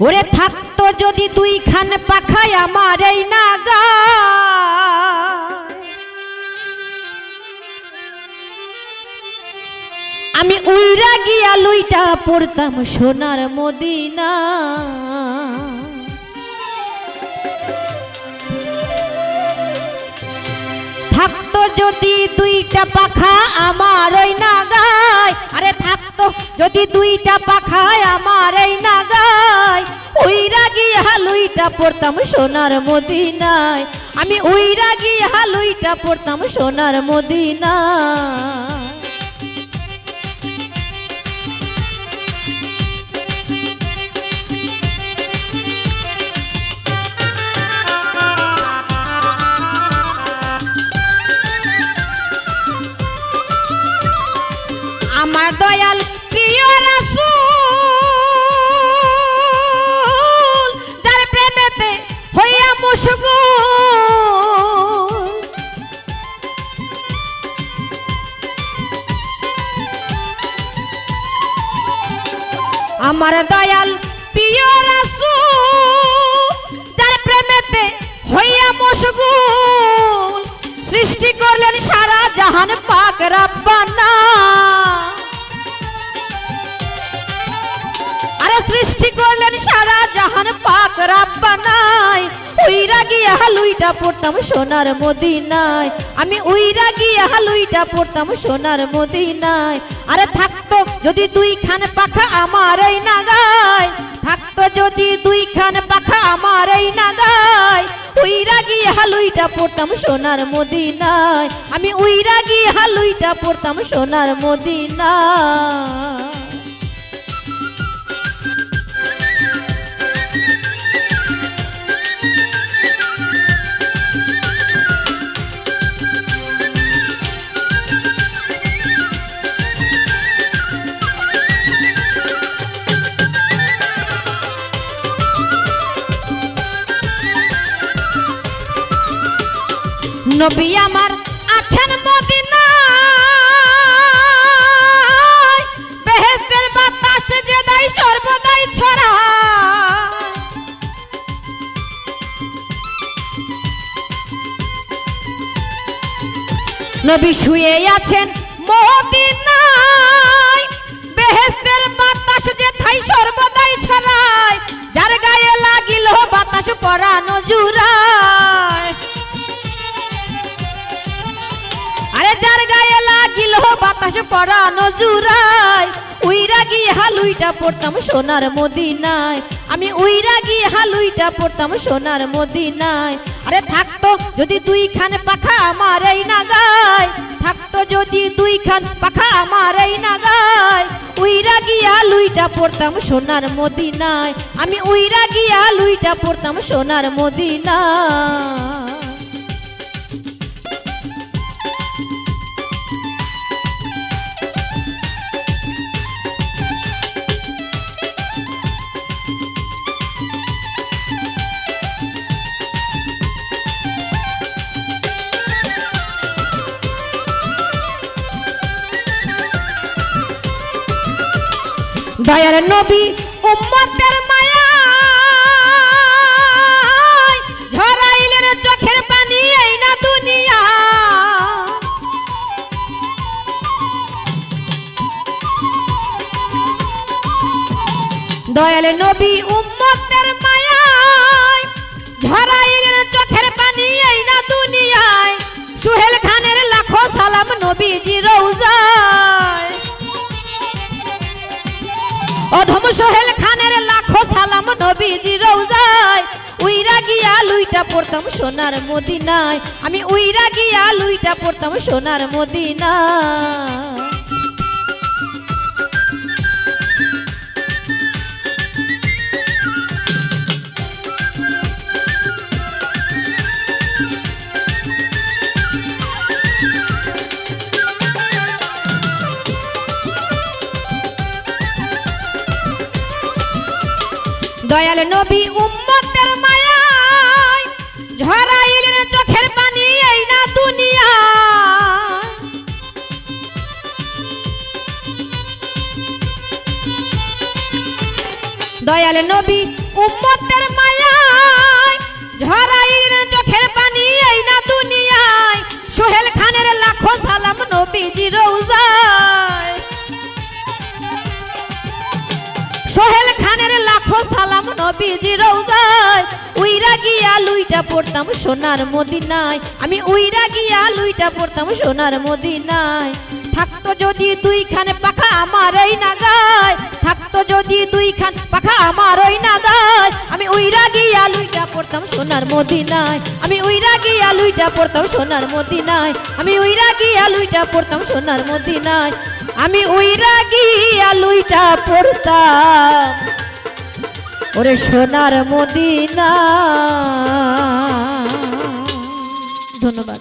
ওরে থাকতো যদি দুই খান পাখায় আমার এই নাগা আমি উইরা গিয়া লুইটা পড়তাম সোনার মদিনা। যদি দুইটা পাখা আমার ওই নাগায়, আরে থাকতো যদি দুইটা পাখায় আমার এই নাগায় ওই রাগি হালুইটা পড়তাম সোনার মদিনায়। আমি ওই রাগি হালুইটা পড়তাম সোনার মদিনায়। আমার দয়াল প্রিয় রাসূল, যার প্রেমেতে হইয়া মুশগুল আমার দয়াল প্রিয় রাসূল, যার প্রেমেতে হইয়া মশগুল সৃষ্টি করলেন সারা জাহান পাক রাব্বানা। পাক রাব্বানায় উইরা গিয়া লুইটা পড়তাম সোনার মদিনায়। আমি উইরা গিয়া লুইটা পড়তাম সোনার মদিনায়। আরে থাকতো যদি দুই খান পাখা আমার এই নাগায়। থাকতো যদি দুই খান পাখা আমার এই নাগায়। উইরা গিয়া লুইটা পড়তাম সোনার মদিনায়। আমি উইরা গিয়া লুইটা পড়তাম সোনার মদিনায়। নবী আমার আছেন বেহেশতের বাতাস যে দেয় সর্বদাই ছড়া। নবী শুয়ে আছেন মদিনায়। বাতাস যে থাই সর্বদাই ছড়ায় পরানো জুড়ায় উইরা গিয়ে হালুইটা পড়তাম সোনার মদিনায়। আমি উইরা গিয়ে হালুইটা পড়তাম সোনার মদিনায়। আরে থাকতো যদি দুই খান পাখা আমার এই নাগায়। থাকতো যদি দুই খান পাখা আমার এই নাগায়। উইরা গিয়া লুইটা পড়তাম সোনার মদিনায়। আমি উইরা গিয়া লুইটা পড়তাম সোনার মদিনায়। দয়ার নবী উম্মতের মায়া ঝরাইলের চোখের পানি এই না দুনিয়া। দয়াল নবী উম্মতের অধম সোহেল খানের লাখো সালাম নবীজি রৌজায় উইরা গিয়া লুইটা পড়তাম সোনার মদিনায়। আমি উইরা গিয়া লুইটা পড়তাম সোনার মদিনায়। দয়াল নবী উম্মতের মায়ায় ঝরাইলেন চোখের পানি এই না দুনিয়া দয়াল নবী উম্মতের মায়ায় ঝরাইর চোখের পানি এই না দুনিয়ায়। সোহেল খানের লাখো সালাম নবীজি রোজায়। সোহেল সালাম নবীজি রোজায় উইরা গিয়া লুইটা পড়তাম সোনার মদিনায়। আমি উইরা গিয়া লুইটা পড়তাম সোনার মদিনায়। থাকতো যদি দুইখানে পাখা আমার ওই নাগায়। থাকতো যদি দুইখান পাখা আমার ওই নাগায়। আমি উইরা গিয়া লুইটা পড়তাম সোনার মদিনায়। আমি উইরা গিয়া লুইটা পড়তাম সোনার মদিনায়। আমি উইরা গিয়া লুইটা পড়তাম সোনার মদিনায়। আমি উইরা গিয়া লুইটা পড়তাম। ওরে সোনার মদিনা। ধন্যবাদ।